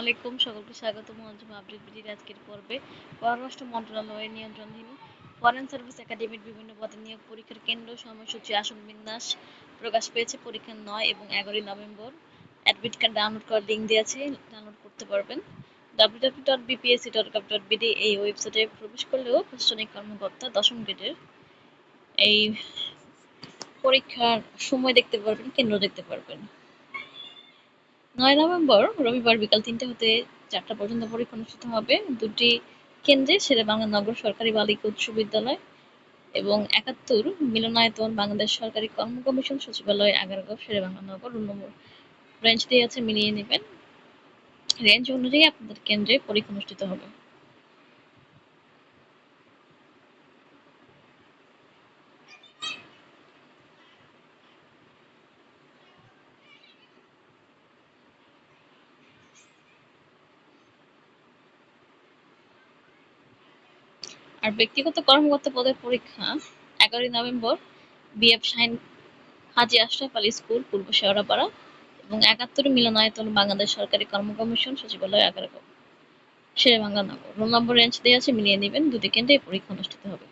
আলাইকুম, সকলকে স্বাগত মঞ্জুমা আপডেট বিডির আজকের পর্বে। পররাষ্ট্র মন্ত্রণালয়ের নিয়ন্ত্রণাধীন ফরেন সার্ভিস একাডেমির বিভিন্ন পদে নিয়োগ পরীক্ষার কেন্দ্র সময়সূচি আসন বিন্যাস প্রকাশ পেয়েছে পরীক্ষা নয় এবং এগারোই নভেম্বর। অ্যাডমিট কার্ড ডাউনলোড করার লিঙ্ক দেওয়া আছে ডাউনলোড করতে পারবেন। গভ এই ওয়েবসাইটে প্রবেশ করলেও প্রশাসনিক কর্মকর্তা দশম গ্রেডের এই পরীক্ষার সময় দেখতে পারবেন, কেন্দ্র দেখতে পারবেন। নয় নভেম্বর, রবিবার বিকাল তিনটে হতে চারটা পর্যন্ত পরীক্ষা অনুষ্ঠিত হবে। দুটি কেন্দ্রে সেরে বাংলা নগর সরকারি বালিকা উচ্চ বিদ্যালয় এবং একাত্তর মিলনায়তন বাংলাদেশ সরকারি কর্ম কমিশন সচিবালয় আগারগাঁও শেরে বাংলা নগর নম্বর রেঞ্জ দিয়ে আছে, মিলিয়ে নেবেন। রেঞ্জ অনুযায়ী আপনাদের কেন্দ্রে পরীক্ষা অনুষ্ঠিত হবে। আর ব্যক্তিগত কর্মকর্তা পদের পরীক্ষা এগারোই November BF Shaheen Haji Ashraf Ali school, পূর্ব শেওড়াপাড়া এবং একাত্তর মিলনায়তন বাংলাদেশ সরকারি কর্মকমিশন সচিবালয় এগারো Shere Bangla Nagar. Roll number range দেওয়া আছে, মিলিয়ে নেবেন। দুটি কেন্দ্রে পরীক্ষা অনুষ্ঠিত হবে।